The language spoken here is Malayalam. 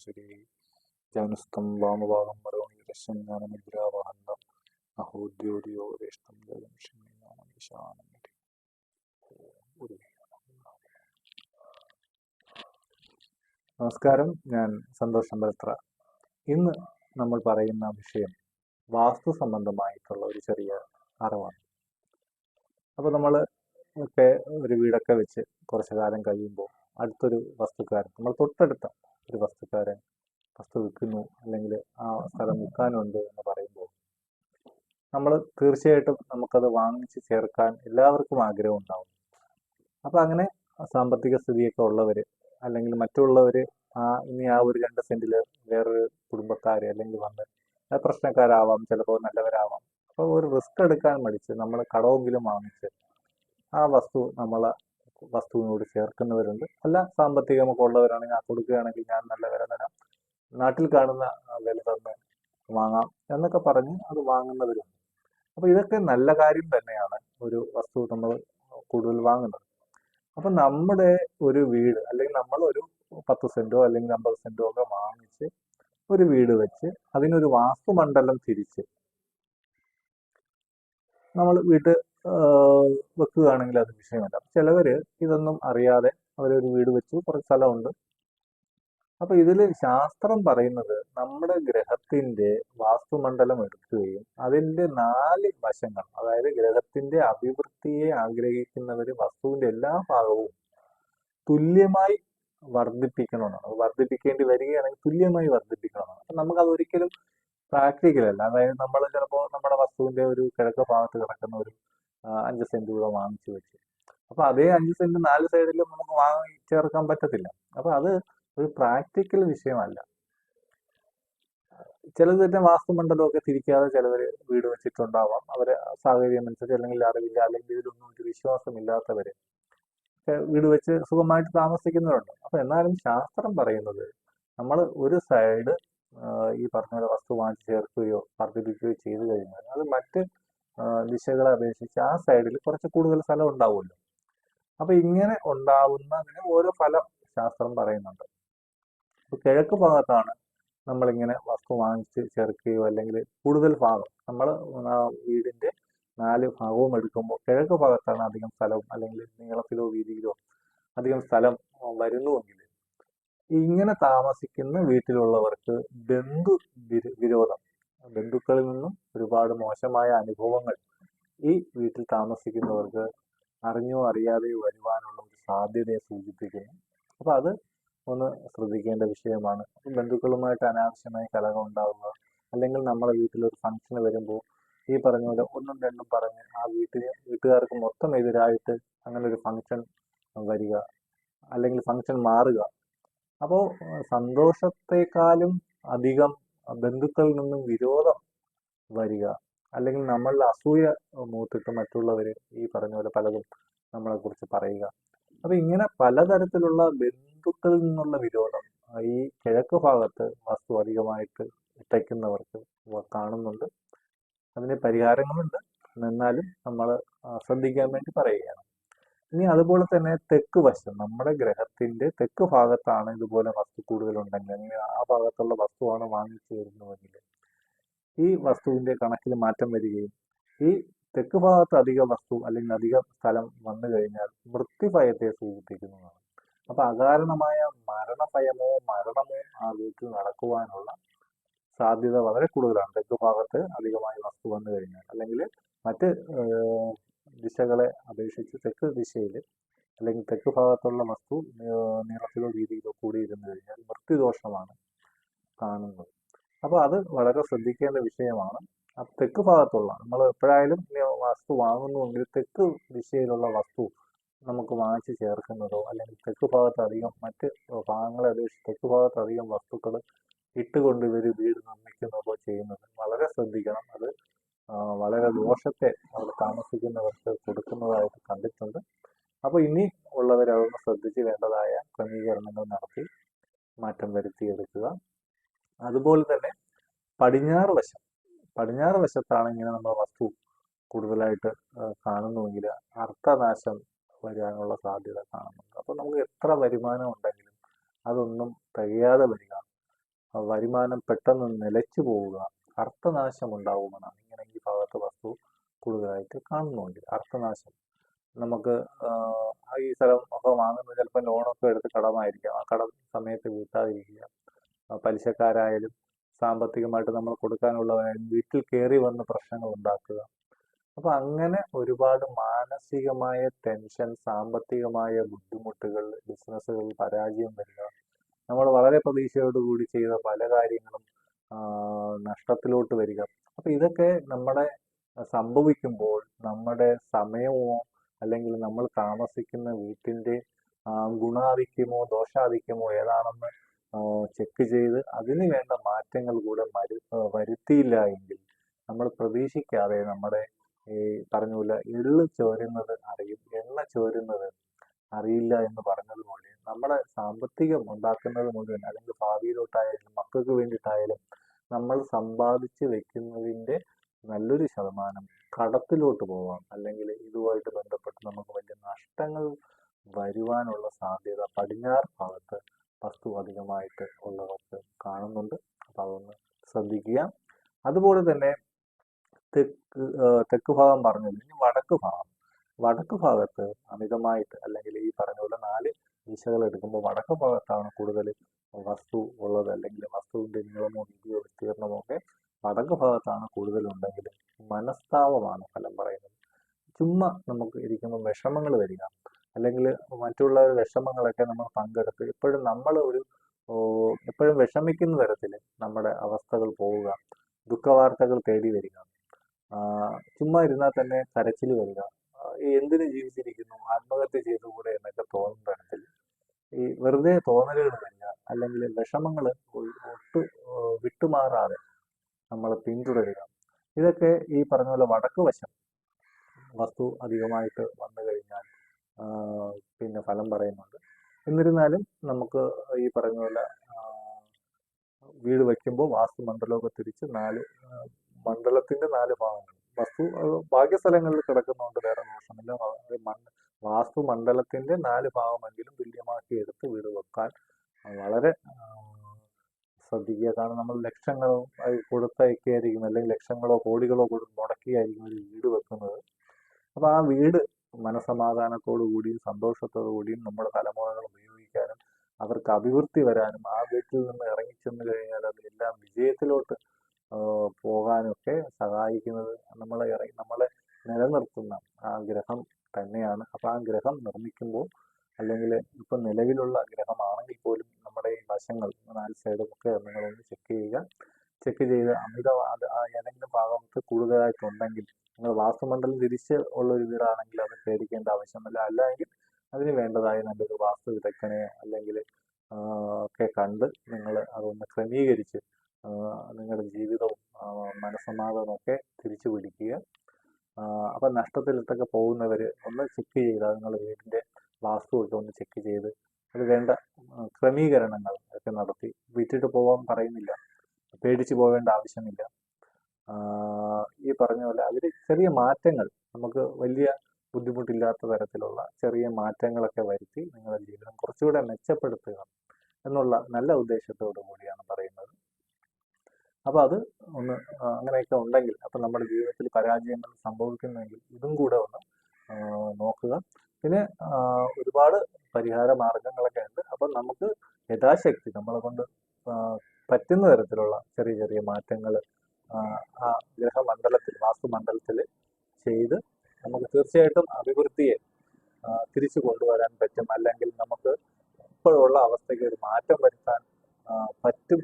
ശരി ജാനുസ്തം വാമഭാഗം വിശാനം നമസ്കാരം ഞാൻ സന്തോഷം അമ്പലത്ര ഇന്ന് നമ്മൾ പറയുന്ന വിഷയം വാസ്തു സംബന്ധമായിട്ടുള്ള ഒരു ചെറിയ അറിവാണ്. അപ്പോൾ നമ്മൾ ഒക്കെ ഒരു വീടൊക്കെ വെച്ച് കുറച്ച് കാലം കഴിയുമ്പോൾ അടുത്തൊരു വസ്തുക്കാരൻ നമ്മൾ തൊട്ടടുത്ത ഒരു വസ്തുക്കാരൻ വസ്തു വിൽക്കുന്നു അല്ലെങ്കിൽ ആ സ്ഥലം വിൽക്കാനുണ്ട് എന്ന് പറയുമ്പോൾ നമ്മൾ തീർച്ചയായിട്ടും നമുക്കത് വാങ്ങിച്ച് ചേർക്കാൻ എല്ലാവർക്കും ആഗ്രഹം ഉണ്ടാവും. അപ്പോൾ അങ്ങനെ സാമ്പത്തിക സ്ഥിതിയൊക്കെ ഉള്ളവർ അല്ലെങ്കിൽ മറ്റുള്ളവർ ആ ഇനി ആ ഒരു രണ്ട് സെന്റിൽ വേറൊരു കുടുംബക്കാർ അല്ലെങ്കിൽ വന്ന് പ്രശ്നക്കാരാവാം ചിലപ്പോൾ നല്ലവരാവാം. അപ്പോൾ ഒരു റിസ്ക് എടുക്കാൻ മടിച്ച് നമ്മൾ കടമെങ്കിലും വാങ്ങിച്ച് ആ വസ്തു നമ്മൾ വസ്തുവിനോട് ചേർക്കുന്നവരുണ്ട്. അല്ല സാമ്പത്തികമൊക്കെ ഉള്ളവരാണെങ്കിൽ ആ കൊടുക്കുകയാണെങ്കിൽ ഞാൻ നല്ല വില തരാം. നാട്ടിൽ കാണുന്ന വില തന്നെ വാങ്ങാം എന്നൊക്കെ പറഞ്ഞ് അത് വാങ്ങുന്നവരുണ്ട്. അപ്പോൾ ഇതൊക്കെ നല്ല കാര്യം തന്നെയാണ് ഒരു വസ്തു നമ്മൾ കൂടുതൽ വാങ്ങുന്നത്. അപ്പൊ നമ്മുടെ ഒരു വീട് അല്ലെങ്കിൽ നമ്മൾ ഒരു പത്ത് സെന്റോ അല്ലെങ്കിൽ അമ്പത് സെന്റോ ഒക്കെ വാങ്ങിച്ച് ഒരു വീട് വെച്ച് അതിനൊരു വാസ്തുമണ്ഡലം തിരിച്ച് നമ്മൾ വീട്ട് വെക്കുകയാണെങ്കിൽ അത് വിഷയമല്ല. ചിലവര് ഇതൊന്നും അറിയാതെ അവരൊരു വീട് വെച്ചു കുറച്ച് സ്ഥലമുണ്ട്. അപ്പൊ ഇതിൽ ശാസ്ത്രം പറയുന്നത് നമ്മുടെ ഗ്രഹത്തിന്റെ വാസ്തുമണ്ഡലം എടുക്കുകയും അതിന്റെ നാല് വശങ്ങൾ അതായത് ഗ്രഹത്തിന്റെ അഭിവൃദ്ധിയെ ആഗ്രഹിക്കുന്നവര് വസ്തുവിന്റെ എല്ലാ ഭാഗവും തുല്യമായി വർദ്ധിപ്പിക്കണമെന്നാണ്. വർദ്ധിപ്പിക്കേണ്ടി വരികയാണെങ്കിൽ തുല്യമായി വർദ്ധിപ്പിക്കണമെന്നാണ്. അപ്പൊ നമുക്കത് ഒരിക്കലും പ്രാക്ടിക്കൽ അല്ല. അതായത് നമ്മൾ ചിലപ്പോൾ നമ്മുടെ വസ്തുവിന്റെ ഒരു കിഴക്ക് ഭാഗത്ത് കിടക്കുന്ന ഒരു അഞ്ച് സെന്റ് കൂടെ വാങ്ങിച്ചു വെച്ച്. അപ്പൊ അതേ അഞ്ച് സെന്റ് നാല് സൈഡിലും നമുക്ക് വാങ്ങി ചേർക്കാൻ പറ്റത്തില്ല. അപ്പൊ അത് ഒരു പ്രാക്ടിക്കൽ വിഷയമല്ല. ചിലത് തന്നെ വാസ്തുമണ്ഡലമൊക്കെ തിരിക്കാതെ ചിലവർ വീട് വെച്ചിട്ടുണ്ടാവാം. അവരെ സാഹചര്യം അനുസരിച്ച് അല്ലെങ്കിൽ അറിവില്ല അല്ലെങ്കിൽ ഇതിലൊന്നും ഒരു വിശ്വാസമില്ലാത്തവര്. വീട് വെച്ച് സുഖമായിട്ട് താമസിക്കുന്നവരുണ്ട്. അപ്പൊ എന്നാലും ശാസ്ത്രം പറയുന്നത് നമ്മൾ ഒരു സൈഡ് ഈ പറഞ്ഞ വസ്തു വാങ്ങി ചേർക്കുകയോ വർദ്ധിപ്പിക്കുകയോ ചെയ്തു കഴിഞ്ഞാൽ അത് മറ്റ് ദിശകളെ അപേക്ഷിച്ച് ആ സൈഡിൽ കുറച്ച് കൂടുതൽ സ്ഥലം ഉണ്ടാവുമല്ലോ. അപ്പൊ ഇങ്ങനെ ഉണ്ടാവുന്നതിന് ഓരോ ഫലം ശാസ്ത്രം പറയുന്നുണ്ട്. ഇപ്പൊ കിഴക്ക് ഭാഗത്താണ് നമ്മളിങ്ങനെ വസ്തു വാങ്ങിച്ച് ചേർക്കുകയോ അല്ലെങ്കിൽ കൂടുതൽ ഭാഗം നമ്മൾ വീടിന്റെ നാല് ഭാഗവും എടുക്കുമ്പോൾ കിഴക്ക് ഭാഗത്താണ് അധികം സ്ഥലവും അല്ലെങ്കിൽ നീളത്തിലോ വീതിയിലോ അധികം സ്ഥലം വരുന്നുവെങ്കിൽ ഇങ്ങനെ താമസിക്കുന്ന വീട്ടിലുള്ളവർക്ക് ബന്ധു വിരോധം ബന്ധുക്കളിൽ നിന്നും ഒരുപാട് മോശമായ അനുഭവങ്ങൾ ഈ വീട്ടിൽ താമസിക്കുന്നവർക്ക് അറിഞ്ഞോ അറിയാതെയോ വരുവാനുള്ള ഒരു സാധ്യതയെ സൂചിപ്പിക്കുന്നു. അപ്പൊ അത് ഒന്ന് ശ്രദ്ധിക്കേണ്ട വിഷയമാണ്. ബന്ധുക്കളുമായിട്ട് അനാവശ്യമായി കലഹം ഉണ്ടാവുക അല്ലെങ്കിൽ നമ്മുടെ വീട്ടിൽ ഒരു ഫംഗ്ഷന് വരുമ്പോൾ ഈ പറഞ്ഞ പോലെ ഒന്നും രണ്ടും പറഞ്ഞ് ആ വീട്ടിന് വീട്ടുകാർക്ക് മൊത്തം എതിരായിട്ട് അങ്ങനെ ഒരു ഫങ്ഷൻ വരിക അല്ലെങ്കിൽ ഫങ്ഷൻ മാറുക. അപ്പോൾ സന്തോഷത്തെക്കാളും അധികം ബന്ധുക്കളിൽ നിന്നും വിരോധം വരിക അല്ലെങ്കിൽ നമ്മളുടെ അസൂയ മൂത്തിട്ട് മറ്റുള്ളവര് ഈ പറഞ്ഞ പോലെ പലതും നമ്മളെ കുറിച്ച് പറയുക. അപ്പൊ ഇങ്ങനെ പലതരത്തിലുള്ള ബന്ധുക്കളിൽ നിന്നുള്ള വിരോധം ഈ കിഴക്ക് ഭാഗത്ത് വസ്തു അധികമായിട്ട് ഇട്ടയ്ക്കുന്നവർക്ക് കാണുന്നുണ്ട്. അതിന് പരിഹാരങ്ങളുണ്ട്. എന്നാലും നമ്മൾ ശ്രദ്ധിക്കാൻ വേണ്ടി പറയുകയാണ്. ഇനി അതുപോലെ തന്നെ തെക്ക് വശം നമ്മുടെ ഗ്രഹത്തിന്റെ തെക്ക് ഭാഗത്താണ് ഇതുപോലെ വസ്തു കൂടുതലുണ്ടെങ്കിൽ അല്ലെങ്കിൽ ആ ഭാഗത്തുള്ള വസ്തുവാണ് വാങ്ങിച്ചു വരുന്നതെങ്കിൽ ഈ വസ്തുവിന്റെ കണക്കിൽ മാറ്റം വരികയും ഈ തെക്ക് ഭാഗത്ത് അധിക വസ്തു അല്ലെങ്കിൽ അധിക സ്ഥലം വന്നു കഴിഞ്ഞാൽ മൃത്യുഭയത്തെ സൂചിപ്പിക്കുന്നതാണ്. അപ്പൊ അകാരണമായ മരണഭയമോ മരണമോ ആ വീട്ടിൽ നടക്കുവാനുള്ള സാധ്യത വളരെ കൂടുതലാണ്. തെക്ക് ഭാഗത്ത് അധികമായി വസ്തു വന്നു കഴിഞ്ഞാൽ. അല്ലെങ്കിൽ മറ്റ് ദിശകളെ അപേക്ഷിച്ച് തെക്ക് ദിശയിൽ അല്ലെങ്കിൽ തെക്ക് ഭാഗത്തുള്ള വസ്തു നീളത്തിലോ വീതിയിലോ കൂടിയിരുന്നു കഴിഞ്ഞാൽ മൃത്യുദോഷമാണ് കാണുന്നത്. അപ്പോൾ അത് വളരെ ശ്രദ്ധിക്കേണ്ട വിഷയമാണ്. തെക്ക് ഭാഗത്തുള്ള നമ്മൾ എപ്പോഴായാലും വസ്തു വാങ്ങുന്നുവെങ്കിൽ തെക്ക് ദിശയിലുള്ള വസ്തു നമുക്ക് വാങ്ങിച്ച് ചേർക്കുന്നതോ അല്ലെങ്കിൽ തെക്ക് ഭാഗത്ത് അധികം മറ്റ് ഭാഗങ്ങളെ അപേക്ഷിച്ച് തെക്ക് ഭാഗത്ത് അധികം വസ്തുക്കൾ ഇട്ടുകൊണ്ട് ഇവർ വീട് നിർമ്മിക്കുന്നതോ ചെയ്യുന്നത് വളരെ ശ്രദ്ധിക്കണം. അത് വളരെ ദോഷത്തെ അവിടെ താമസിക്കുന്നവർക്ക് കൊടുക്കുന്നതായിട്ട് കണ്ടിട്ടുണ്ട്. അപ്പോൾ ഇനി ഉള്ളവർ അതൊന്ന് ശ്രദ്ധിച്ച് വേണ്ടതായ ക്രമീകരണങ്ങൾ നടത്തി മാറ്റം വരുത്തിയെടുക്കുക. അതുപോലെ തന്നെ പടിഞ്ഞാറ് വശം പടിഞ്ഞാറ് വശത്താണ് ഇങ്ങനെ നമ്മൾ വസ്തു കൂടുതലായിട്ട് കാണുന്നുവെങ്കിൽ അർത്ഥനാശം വരാനുള്ള സാധ്യത കാണുന്നുണ്ട്. അപ്പോൾ നമുക്ക് എത്ര വരുമാനം ഉണ്ടെങ്കിലും അതൊന്നും തികയാതെ വരിക വരുമാനം പെട്ടെന്ന് നിലച്ചു പോവുക. അർത്ഥനാശം ഉണ്ടാവുമെന്നാണ് ഇങ്ങനെ ഈ ഭാഗത്ത് വസ്തു കൂടുതലായിട്ട് കാണുന്നുണ്ട്. അർത്ഥനാശം. നമുക്ക് ഈ സ്ഥലം ഒക്കെ വാങ്ങുന്നത് ചിലപ്പോൾ ലോണൊക്കെ എടുത്ത് കടമായിരിക്കാം. ആ കടം സമയത്ത് വീട്ടാതിരിക്കുക. പലിശക്കാരായാലും സാമ്പത്തികമായിട്ട് നമ്മൾ കൊടുക്കാനുള്ളവരായാലും വീട്ടിൽ കയറി വന്ന് പ്രശ്നങ്ങൾ ഉണ്ടാക്കുക. അപ്പൊ അങ്ങനെ ഒരുപാട് മാനസികമായ ടെൻഷൻ സാമ്പത്തികമായ ബുദ്ധിമുട്ടുകൾ ബിസിനസ്സുകൾ പരാജയം വരിക നമ്മൾ വളരെ പ്രതീക്ഷയോടുകൂടി ചെയ്ത പല കാര്യങ്ങളും നഷ്ടത്തിലോട്ട് വരിക. അപ്പൊ ഇതൊക്കെ നമ്മുടെ സംഭവിക്കുമ്പോൾ നമ്മുടെ സമയമോ അല്ലെങ്കിൽ നമ്മൾ താമസിക്കുന്ന വീട്ടിന്റെ ആ, ഗുണാധിക്യമോ ദോഷാധിക്യമോ ഏതാണെന്ന് ചെക്ക് ചെയ്ത് അതിന് വേണ്ട മാറ്റങ്ങൾ കൂടെ മരു വരുത്തിയില്ല എങ്കിൽ നമ്മൾ പ്രതീക്ഷിക്കാതെ നമ്മുടെ ഈ പറഞ്ഞ പോലെ എള്ള് ചോരുന്നത് അറിയും എണ്ണ ചോരുന്നത് അറിയില്ല എന്ന് പറഞ്ഞതുപോലെ നമ്മുടെ സാമ്പത്തികം ഉണ്ടാക്കുന്നത് മുഴുവൻ അല്ലെങ്കിൽ ഭാവിയിലോട്ടായാലും മക്കൾക്ക് വേണ്ടിയിട്ടായാലും നമ്മൾ സമ്പാദിച്ച് വെക്കുന്നതിന്റെ നല്ലൊരു ശതമാനം കടത്തിലോട്ട് പോവാം. അല്ലെങ്കിൽ ഇതുമായിട്ട് ബന്ധപ്പെട്ട് നമുക്ക് വലിയ നഷ്ടങ്ങൾ വരുവാനുള്ള സാധ്യത പടിഞ്ഞാറ് ഭാഗത്ത് വസ്തു അധികമായിട്ട് ഉള്ളവർക്ക് കാണുന്നുണ്ട്. അപ്പോൾ അതൊന്ന് ശ്രദ്ധിക്കുക. അതുപോലെ തന്നെ തെക്ക് തെക്ക് ഭാഗം പറഞ്ഞത് ഇനി വടക്ക് ഭാഗം. വടക്ക് ഭാഗത്ത് അമിതമായിട്ട് അല്ലെങ്കിൽ ഈ പറഞ്ഞ പോലെ നാല് ദിശകൾ എടുക്കുമ്പോൾ വടക്ക് ഭാഗത്താണ് കൂടുതൽ വസ്തു ഉള്ളത് അല്ലെങ്കിൽ വസ്തുവിന്റെ നീളമോ വീതിയോ വിസ്തീർണമോ ഒക്കെ വടക്ക് ഭാഗത്താണ് കൂടുതലുണ്ടെങ്കിൽ മനസ്താവമാണ് ഫലം പറയുന്നത്. ചുമ്മാ നമുക്ക് ഇരിക്കുമ്പോൾ വിഷമങ്ങൾ വരിക അല്ലെങ്കിൽ മറ്റുള്ള വിഷമങ്ങളൊക്കെ നമ്മൾ പങ്കെടുത്ത് എപ്പോഴും നമ്മൾ ഒരു എപ്പോഴും വിഷമിക്കുന്ന തരത്തിൽ നമ്മുടെ അവസ്ഥകൾ പോവുക ദുഃഖവാർത്തകൾ തേടി വരിക ചുമ്മാ ഇരുന്നാൽ തന്നെ കരച്ചിൽ വരിക എന്തിനു ജീവിച്ചിരിക്കുന്നു? ആത്മഹത്യ ചെയ്തുകൂടെ എന്നൊക്കെ തോന്നുന്ന തരത്തിൽ ഈ വെറുതെ തോന്നലുകൾ വരിക അല്ലെങ്കിൽ വിഷമങ്ങൾ ഒട്ട് വിട്ടുമാറാതെ നമ്മൾ പിന്തുടരുക. ഇതൊക്കെ ഈ പറഞ്ഞ പോലെ വടക്ക് വശം വസ്തു അധികമായിട്ട് വന്നു കഴിഞ്ഞാൽ പിന്നെ ഫലം പറയുന്നുണ്ട്. എന്നിരുന്നാലും നമുക്ക് ഈ പറഞ്ഞ പോലെ വീട് വയ്ക്കുമ്പോൾ വാസ്തു മണ്ഡലമൊക്കെ തിരിച്ച് നാല് മണ്ഡലത്തിന്റെ നാല് ഭാഗങ്ങൾ വസ്തു ബാക്കി സ്ഥലങ്ങളിൽ കിടക്കുന്നതുകൊണ്ട് വേറെ ദോഷമില്ല വാസ്തു മണ്ഡലത്തിന്റെ നാല് ഭാഗമെങ്കിലും തുല്യമാക്കി എടുത്ത് വീട് വെക്കാൻ വളരെ ശ്രദ്ധിക്കുക. കാരണം നമ്മൾ ലക്ഷങ്ങളോ അത് കൊടുത്തയക്കുകയായിരിക്കും അല്ലെങ്കിൽ ലക്ഷങ്ങളോ കോടികളോ കൊടുത്ത് മുടക്കിയായിരിക്കും ഒരു വീട് വെക്കുന്നത്. അപ്പൊ ആ വീട് മനസമാധാനത്തോടു കൂടിയും സന്തോഷത്തോടു കൂടിയും നമ്മുടെ തലമുറകൾ ഉപയോഗിക്കാനും അവർക്ക് അഭിവൃദ്ധി വരാനും ആ വീട്ടിൽ നിന്ന് ഇറങ്ങിച്ചെന്ന് കഴിഞ്ഞാൽ അത് എല്ലാം വിജയത്തിലോട്ട് പോകാനൊക്കെ സഹായിക്കുന്നത് നമ്മളെ ഇറങ്ങി നമ്മളെ നിലനിർത്തുന്ന ആ ഗ്രഹം തന്നെയാണ്. അപ്പൊ ആ ഗ്രഹം നിർമ്മിക്കുമ്പോൾ അല്ലെങ്കിൽ ഇപ്പൊ നിലവിലുള്ള ഗ്രഹമാണെങ്കിൽ പോലും നമ്മുടെ ഈ വശങ്ങൾ നാല് സൈഡും ഒക്കെ നിങ്ങളൊന്ന് ചെക്ക് ചെയ്യുക. ചെക്ക് ചെയ്ത് അമിത ഏതെങ്കിലും ഭാഗത്ത് കൂടുതലായിട്ടുണ്ടെങ്കിൽ നിങ്ങൾ വാസ്തുമണ്ഡലം തിരിച്ച് ഉള്ള ഒരു വീടാണെങ്കിൽ അത് പേടിക്കേണ്ട ആവശ്യമില്ല അല്ലെങ്കിൽ അതിന് വേണ്ടതായ നല്ലൊരു വാസ്തു വിദഗ്ധനെ അല്ലെങ്കിൽ ഒക്കെ കണ്ട് നിങ്ങൾ അതൊന്ന് ക്രമീകരിച്ച് നിങ്ങളുടെ ജീവിതവും ഒക്കെ തിരിച്ചു പിടിക്കുക. അപ്പം നഷ്ടത്തിലിട്ടൊക്കെ പോകുന്നവര് ഒന്ന് ചെക്ക് ചെയ്താൽ നിങ്ങൾ വീടിന്റെ വാസ്തു ഒക്കെ ഒന്ന് ചെക്ക് ചെയ്ത് അത് വേണ്ട ക്രമീകരണങ്ങൾ ഒക്കെ നടത്തി. വിറ്റിട്ട് പോകാൻ പറയുന്നില്ല പേടിച്ചു പോകേണ്ട ആവശ്യമില്ല. ഈ പറഞ്ഞ പോലെ അതിൽ ചെറിയ മാറ്റങ്ങൾ നമുക്ക് വലിയ ബുദ്ധിമുട്ടില്ലാത്ത തരത്തിലുള്ള ചെറിയ മാറ്റങ്ങളൊക്കെ വരുത്തി നിങ്ങളുടെ ജീവിതം കുറച്ചുകൂടെ മെച്ചപ്പെടുത്തുക എന്നുള്ള നല്ല ഉദ്ദേശത്തോടു കൂടിയാണ് പറയുന്നത്. അപ്പൊ അത് ഒന്ന് അങ്ങനെയൊക്കെ ഉണ്ടെങ്കിൽ അപ്പൊ നമ്മുടെ ജീവിതത്തിൽ പരാജയങ്ങൾ സംഭവിക്കുന്നെങ്കിൽ ഇതും കൂടെ ഒന്ന് നോക്കുക. പിന്നെ ഒരുപാട് പരിഹാര മാർഗങ്ങളൊക്കെ ഉണ്ട്. അപ്പൊ നമുക്ക് യഥാശക്തി നമ്മളെ കൊണ്ട് പറ്റുന്ന തരത്തിലുള്ള ചെറിയ ചെറിയ മാറ്റങ്ങൾ ആ ഗ്രഹമണ്ഡലത്തിൽ വാസ്തുമണ്ഡലത്തിൽ ചെയ്ത് നമുക്ക് തീർച്ചയായിട്ടും അഭിവൃദ്ധിയെ തിരിച്ചു കൊണ്ടുവരാൻ പറ്റും. അല്ലെങ്കിൽ നമുക്ക് ഇപ്പോഴുള്ള അവസ്ഥയ്ക്ക് ഒരു മാറ്റം വരുത്താൻ പറ്റും